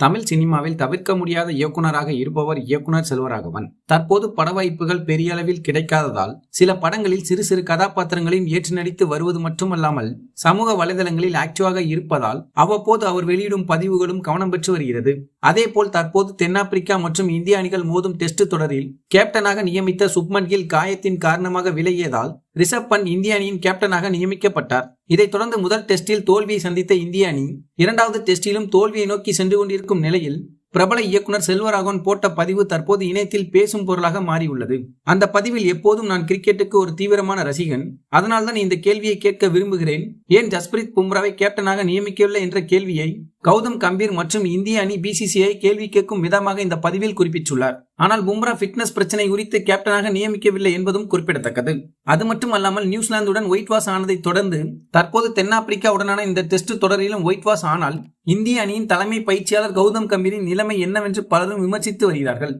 தமிழ் சினிமாவில் தவிர்க்க முடியாத இயக்குனராக இருப்பவர் இயக்குனர் செல்வராகவன். தற்போது பட வாய்ப்புகள் பெரிய அளவில் கிடைக்காததால் சில படங்களில் சிறு சிறு கதாபாத்திரங்களையும் ஏற்று நடித்து வருவது மட்டுமல்லாமல் சமூக வலைதளங்களில் ஆக்டிவாக இருப்பதால் அவ்வப்போது அவர் வெளியிடும் பதிவுகளும் கவனம் பெற்று வருகிறது. அதேபோல் தற்போது தென்னாப்பிரிக்கா மற்றும் இந்திய அணிகள் மோதும் டெஸ்ட் தொடரில் கேப்டனாக நியமித்த சுப்மன் கில் காயத்தின் காரணமாக விலகியதால் ரிஷப் பண்ட் இந்திய அணியின் கேப்டனாக நியமிக்கப்பட்டார். இதைத் தொடர்ந்து முதல் டெஸ்டில் தோல்வியை சந்தித்த இந்திய அணி இரண்டாவது டெஸ்டிலும் தோல்வியை நோக்கி சென்று கொண்டிருக்கும் நிலையில் பிரபல இயக்குனர் செல்வராகவன் போட்ட பதிவு தற்போது இணையத்தில் பேசும் பொருளாக மாறியுள்ளது. அந்த பதிவில் எப்போதும் நான் கிரிக்கெட்டுக்கு ஒரு தீவிரமான ரசிகன். அதனால் தான் இந்த கேள்வியை கேட்க விரும்புகிறேன். ஏன் ஜஸ்பிரீத் பும்ராவை கேப்டனாக நியமிக்கவில்லை என்ற கேள்வியை கௌதம் கம்பீர் மற்றும் இந்திய அணி பிசிசிஐ கேள்வி கேட்கும் விதமாக இந்த பதிவில் குறிப்பிட்டுள்ளார். ஆனால் பும்ரா ஃபிட்னஸ் பிரச்சனை குறித்து கேப்டனாக நியமிக்கவில்லை என்பதும் குறிப்பிடத்தக்கது. அது மட்டுமல்லாமல் நியூசிலாந்துடன் ஒயிட் வாஷ் ஆனதை தொடர்ந்து தற்போது தென்னாப்பிரிக்காவுடனான இந்த டெஸ்ட் தொடரிலும் ஒயிட் வாஷ் ஆனால் இந்திய அணியின் தலைமை பயிற்சியாளர் கௌதம் கம்பீரின் நிலைமை என்னவென்று பலரும் விமர்சித்து வருகிறார்கள்.